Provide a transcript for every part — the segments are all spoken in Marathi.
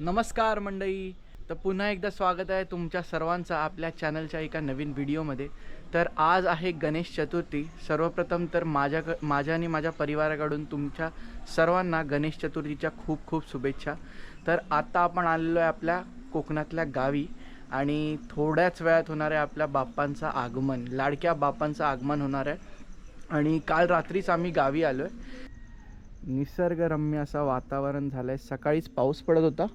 नमस्कार मंडळी. तर पुन्हा एकदा स्वागत आहे तुमच्या सर्वांचं आपल्या चॅनलच्या एका नवीन व्हिडिओमध्ये. तर आज आहे गणेश चतुर्थी. सर्वप्रथम तर माझ्या माझ्या आणि माझ्या परिवाराकडून तुमच्या सर्वांना गणेश चतुर्थीच्या खूप खूप शुभेच्छा. तर आत्ता आपण आलेलो आहे आपल्या कोकणातल्या गावी आणि थोड्याच वेळात होणार आहे आपल्या बाप्पांचं आगमन लाडक्या बाप्पांचं आगमन होणार आहे. आणि काल रात्रीच आम्ही गावी आलो आहे निसर्गरम्य असं वातावरण झालं आहे सकाळीच पाऊस पडत होता.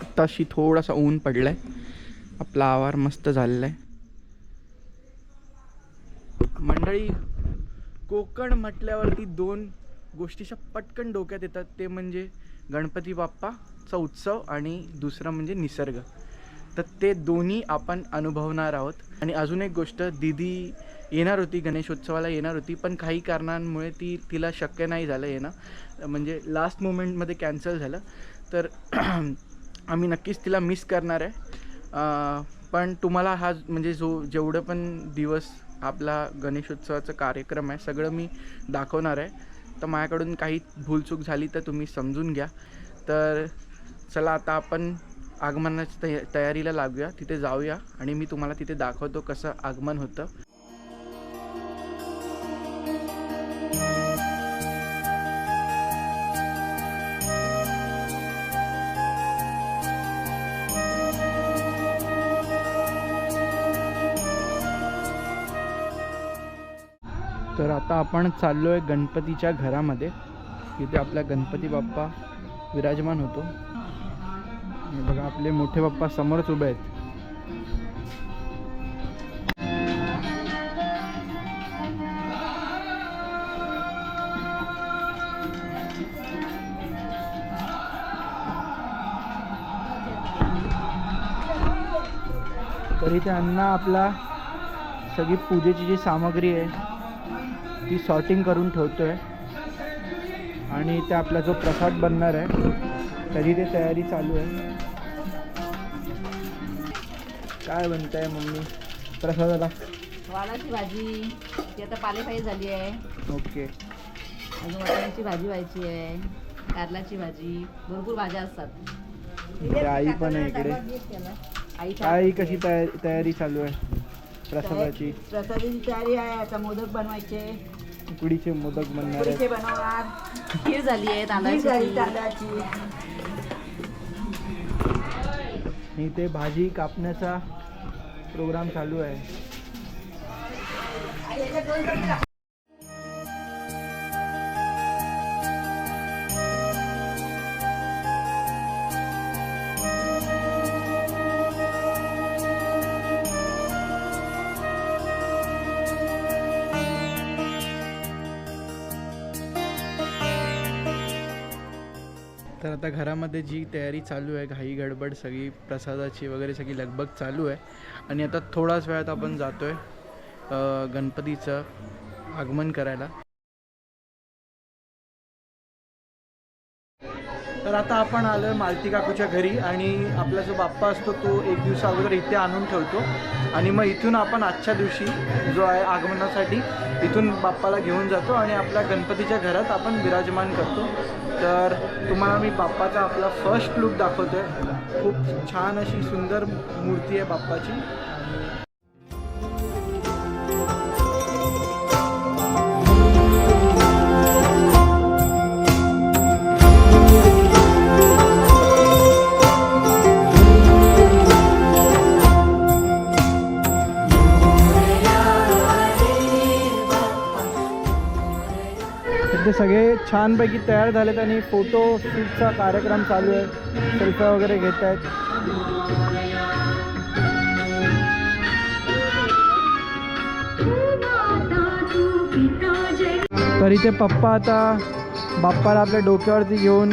आत्ताशी थोडासा ऊन पडलाय. आपला आवार मस्त झालेला आहे मंडळी कोकण म्हटल्यावरती दोन गोष्टीच्या पटकन डोक्यात येतात. ते म्हणजे गणपती बाप्पाचा उत्सव आणि दुसरं म्हणजे निसर्ग. तर ते दोन्ही आपण अनुभवणार आहोत. आणि अजून एक गोष्ट दिदी येणार होती गणेशोत्सवाला येणार होती पण काही कारणांमुळे ती तिला शक्य नाही झालं येणं. म्हणजे लास्ट मोमेंटमध्ये कॅन्सल झालं. तर आम्ही नक्कीच तिला मिस करणार आहे. पण तुम्हाला हा म्हणजे जो जेवढं पण दिवस आपला गणेशोत्सवाचा कार्यक्रम आहे सगळं मी दाखवणार आहे. तर माझ्याकडून काही भूलचूक झाली तर तुम्ही समजून घ्या. तर चला आता आपण आगमनाच्या तया तयारीला लागूया. तिथे जाऊया आणि मी तुम्हाला तिथे दाखवतो कसं आगमन होतं. आपण चाललो आहे गणपतीच्या घरामध्ये. इथे आपला गणपती बाप्पा विराजमान होतो. बघा आपले मोठे बाप्पा समोरच उभे आहेत. तर इथे अण्णा आपला सगळी पूजेची जी सामग्री आहे ती सॉर्टिंग करून ठेवतोय. आणि इथे आपला जो प्रसाद बनणार आहे तरी ते तयारी चालू आहे. काय बनताय मम्मी? प्रसादाला वालाची भाजी. ती आता पालेभाजी झाली आहे. ओके. अजून वाटाण्याची भाजी व्हायची आहे. कारल्याची भाजी. भरपूर भाज्या असतात. आई पण आहे इकडे. आई आई कशी तयारी तयारी चालू आहे? प्रसादाची. प्रसादाची तयारी आहे. आता मोदक बनवायचे. उकडीचे मोदक बनणार पुरीचे आहेत. बनवणार. खीर झाली आहे तांदळाची. तांदळाची. इथे भाजी कापण्याचा प्रोग्राम चालू आहे. तर आता घरामध्ये जी तयारी चालू आहे घाई गडबड सगळी प्रसादाची वगैरे सगळी लगबग चालू आहे. आणि आता थोडाच वेळात आपण जातो आहे गणपतीचं आगमन करायला. तर आता आपण आलो आहे मालती काकूच्या घरी आणि आपला जो बाप्पा असतो तो एक दिवसा अगोदर इथे आणून ठेवतो. आणि मग इथून आपण आजच्या दिवशी जो आहे आगमनासाठी इथून बाप्पाला घेऊन जातो आणि आपल्या गणपतीच्या घरात आपण विराजमान करतो. तर तुम्हाला मी बाप्पाचा आपला फर्स्ट लुक दाखवतो आहे खूप छान अशी सुंदर मूर्ती आहे बाप्पाची. इथे सगळे छानपैकी तयार झालेत आणि फोटो शूटचा कार्यक्रम चालू आहे सेल्फ्या वगैरे घेत आहेत तर इथे पप्पा आता बाप्पाला आपल्या डोक्यावरती घेऊन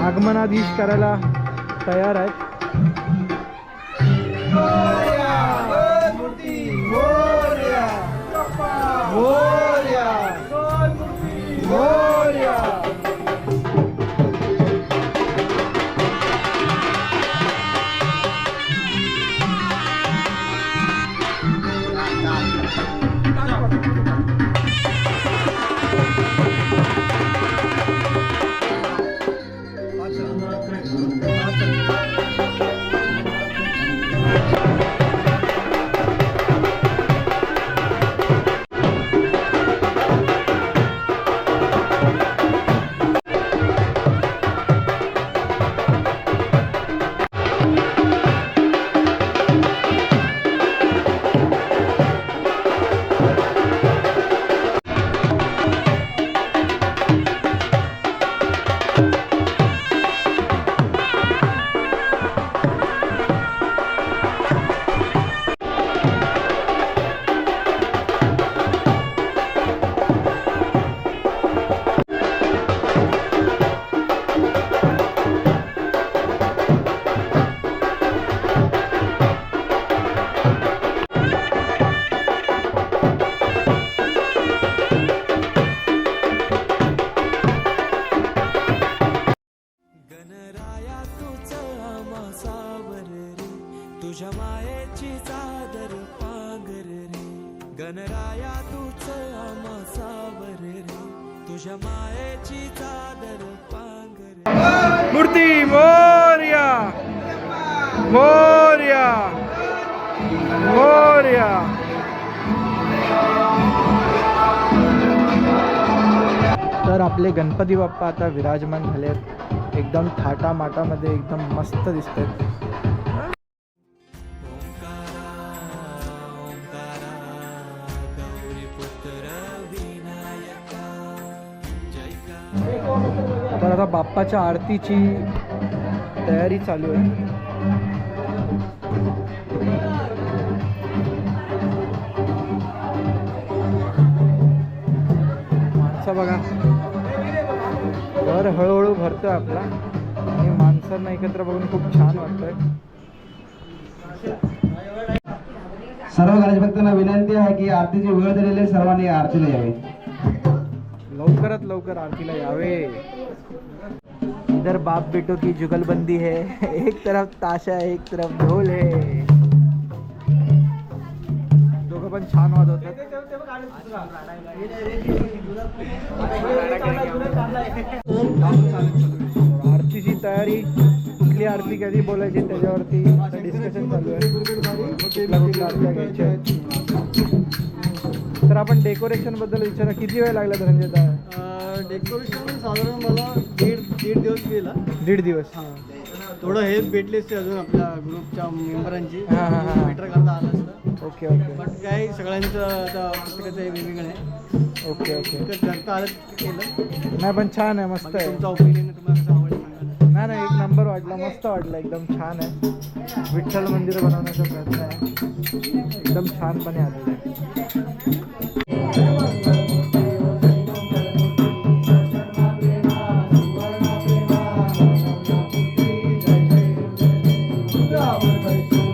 आगमनाधीश करायला तयार आहेत मोर्या Whoa! आपले गणपती बाप्पा आता विराजमान झाले आहेत एकदम थाटा माटामध्ये एकदम मस्त दिसत आहेत तर आता बाप्पाच्या आरतीची तयारी चालू आहे. माणसं बघा. घर हळूहळू भरतोय आपला. आणि माणसांना एकत्र बघून खूप छान वाटतंय. सर्व गणेश भक्तांना विनंती आहे की आरतीची वेळ आहे सर्वांनी आरतीला यावे. लवकरात लवकर आरतीला यावे. इधर बाप बेटो की जुगलबंदी है. एक तरफ ताशा है एक तरफ ढोल है. पण छान वाजवतात. आरतीची तयारी कुठली आरती कधी बोलायची त्याच्यावरती डिस्कशन चालू आहे. घ्यायच्या आहेत? तर आपण डेकोरेशनबद्दल विचारा. किती वेळ लागला धनंजय डेकोरेशन साधारण मला दीड दीड दिवस गेला. दीड दिवस. हां. थोडं हेल्प भेटली असते अजून आपल्या ग्रुपच्या मेंबरांची. हां, हां, हां. बेटर करता आलं असतं. Okay okay. बट काय सगळ्यांचं आता प्रत्येकाचं हे वेगवेगळं आहे. Okay okay. तर करता आलं ते केलं. नाही पण छान आहे मस्त बाकी आहे. तुमचा ओपिनियन तुम्हाला कसं आवडलं सांगा नाही नाही एक नंबर वाटला. मस्त वाटलं एकदम छान आहे. विठ्ठल मंदिर बनवण्याचा प्रयत्न आहे. एकदम छानपणे आलेलं आहे. Bravo,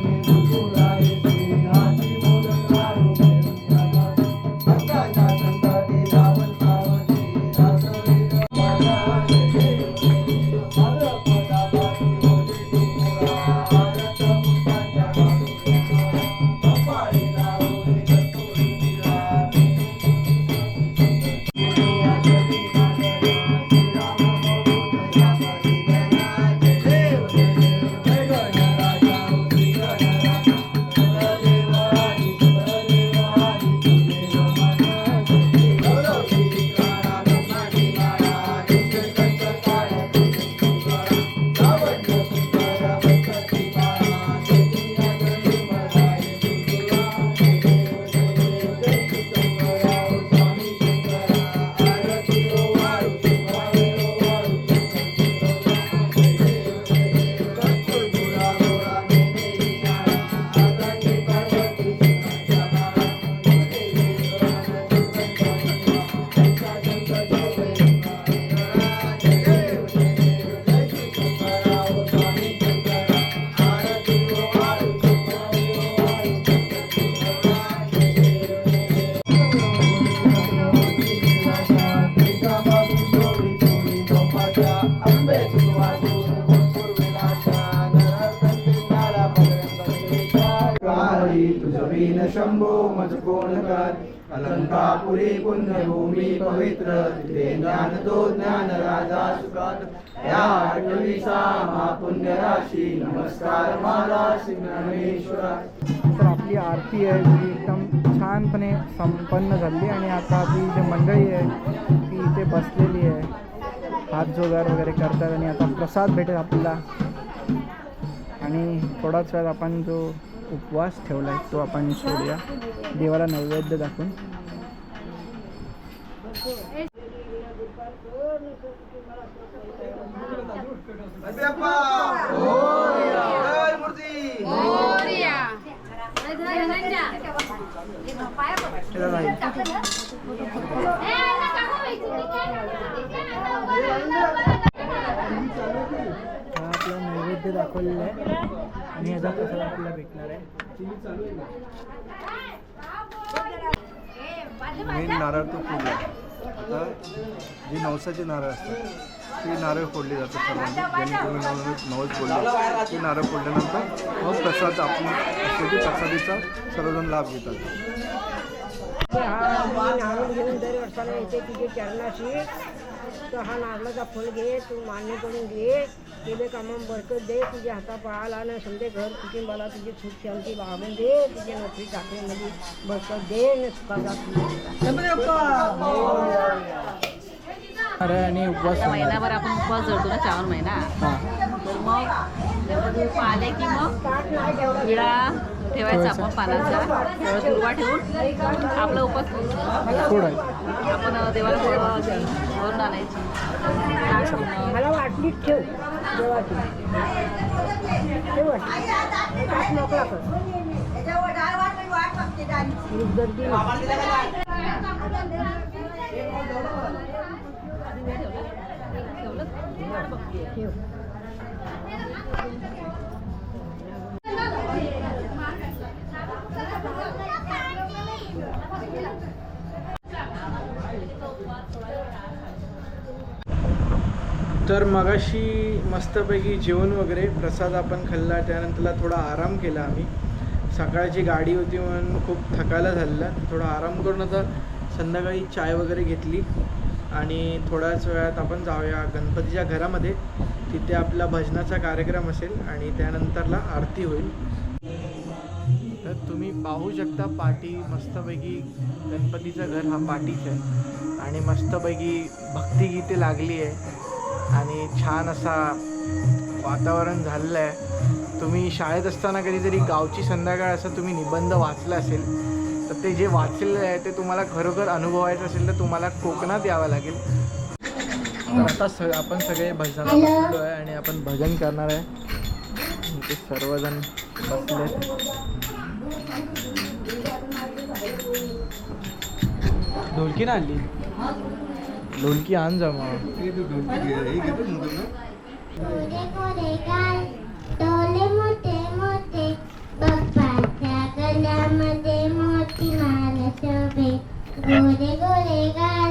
अलंकापुरी पुण्यभूमी पवित्र ज्ञान तो ज्ञान राजा सुखात। या आठवीसा महापुण्य राशी नमस्कार माला श्री तर आपली आरती आहे जी एकदम छानपणे संपन्न झाली आणि आता आपली जी मंडळी आहे ती इथे बसलेली आहे. हात जोगार वगैरे करतात आणि आता प्रसाद भेटेल आपल्याला. आणि थोडाच वेळात आपण जो उपवास ठेवला आहे तो आपण सोडूया. देवाला नैवेद्य दाखवून. हा आपला नैवेद्य दाखवलेला आहे. आणि याचा प्रसाद आपल्याला भेटणार आहे. मेन नारळ तो पूजा आता जी नवसाचे नारळ असतात ती नारळ फोडली जातात सर्वांनी. तुम्ही नवस बोलला ती नारळ फोडल्यानंतर मग प्रसाद आपण की प्रसादीचा सर्वजण लाभ घेतात. हा मी नारळ घेऊन दर वर्षाला येते तुझे चरणाशी. तर हा नारळाचा फळ घे तू मान्य करून घे. केले कामं बरकत दे तुझ्या हाता पळाला आणि समजे घर कुटुंबाला तुझी सुख शांती वागून दे तुझी नोकरी चाकरीमध्ये बरकत दे आणि सुखाचा आणि उपवास महिनाभर आपण उपवास धरतो ना श्रावण महिना. तर मग आले की मग विडा ठेवायचा आपण पानाचा ठेवून आपला उपवास आपण देवाला भरून आणायची. मला वाटली ठेव. देवाची. ठेव मोकळा कर गर्दी ठेव. तर मगाशी मस्तपैकी जेवण वगैरे प्रसाद आपण खाल्ला. त्यानंतरला थोडा आराम केला आम्ही. सकाळची गाडी होती म्हणून खूप थकायला झालेला. थोडा आराम करून आता संध्याकाळी चाय वगैरे घेतली. आणि थोड्याच वेळात आपण जाऊया गणपतीच्या घरामध्ये. तिथे आपला भजनाचा कार्यक्रम असेल आणि त्यानंतरला आरती होईल. तर तुम्ही पाहू शकता पाठी मस्तपैकी गणपतीचं घर हा पाठीच आहे. आणि मस्तपैकी भक्तिगीते लागली आहे. आणि छान असा वातावरण झालेलं आहे तुम्ही शाळेत असताना कधीतरी गावची संध्याकाळ असं तुम्ही निबंध वाचला असेल तर ते जे वाचलेलं आहे ते तुम्हाला खरोखर अनुभवायचं असेल तर तुम्हाला कोकणात यावं लागेल. तर आता स आपण सगळे भजनात बसलो आहे आणि आपण भजन करणार आहे. ते सर्वजण बसले ढोलकी ना आणली? ढोलकी आण जा मग. गोरे गोरे गाल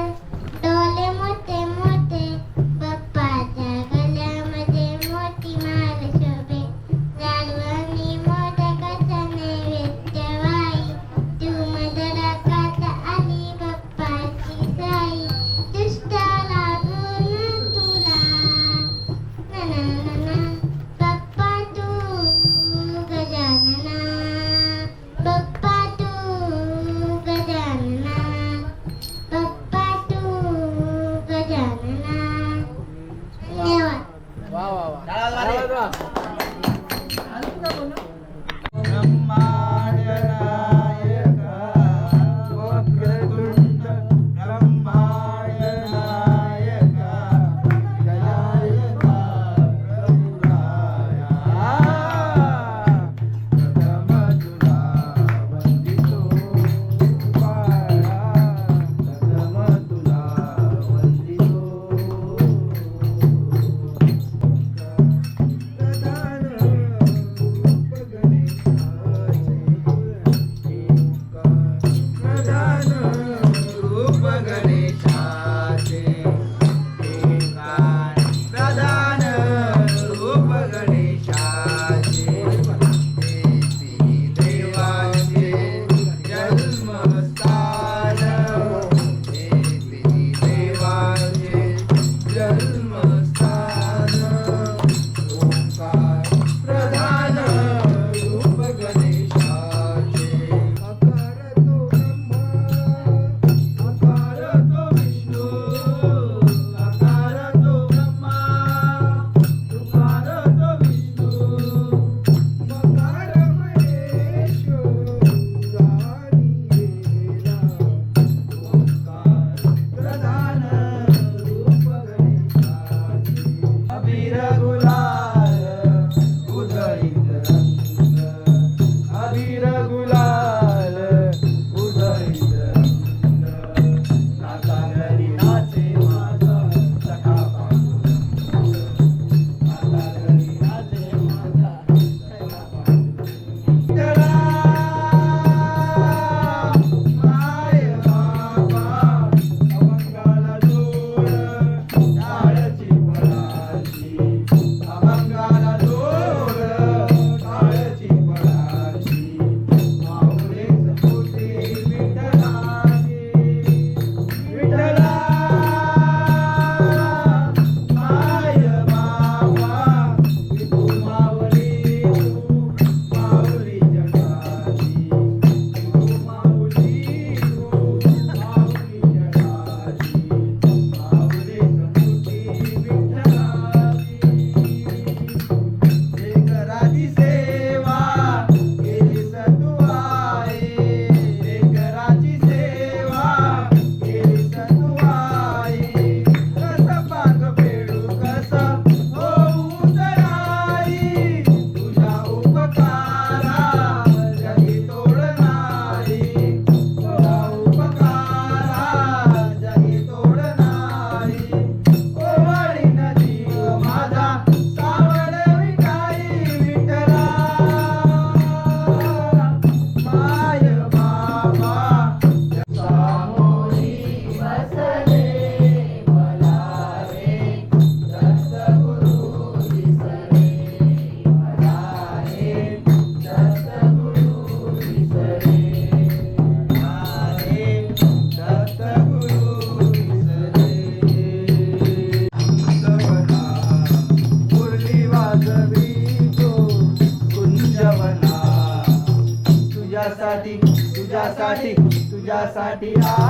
I'd sadia.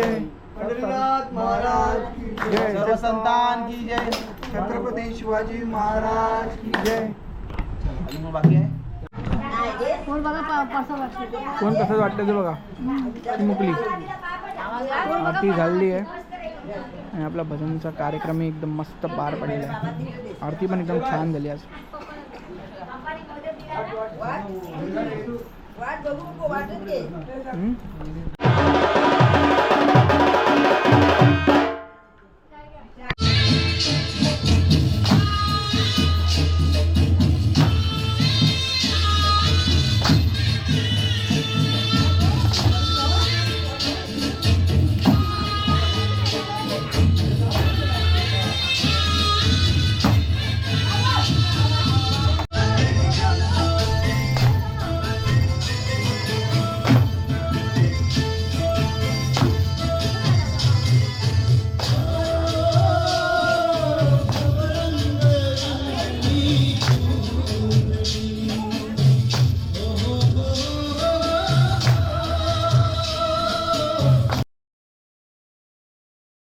जय. पंढरीनाथ महाराज की जय. सर्व संतान की जय. छत्रपती शिवाजी महाराज की जय. बाकी आहे? कोण कसं वाटतं ते बघा. ती मुकली आरती झालेली आहे. आणि आपला भजनचा कार्यक्रम एकदम मस्त पार पडलेला आहे. आरती पण एकदम छान झाली आज. हम्म? Thank you.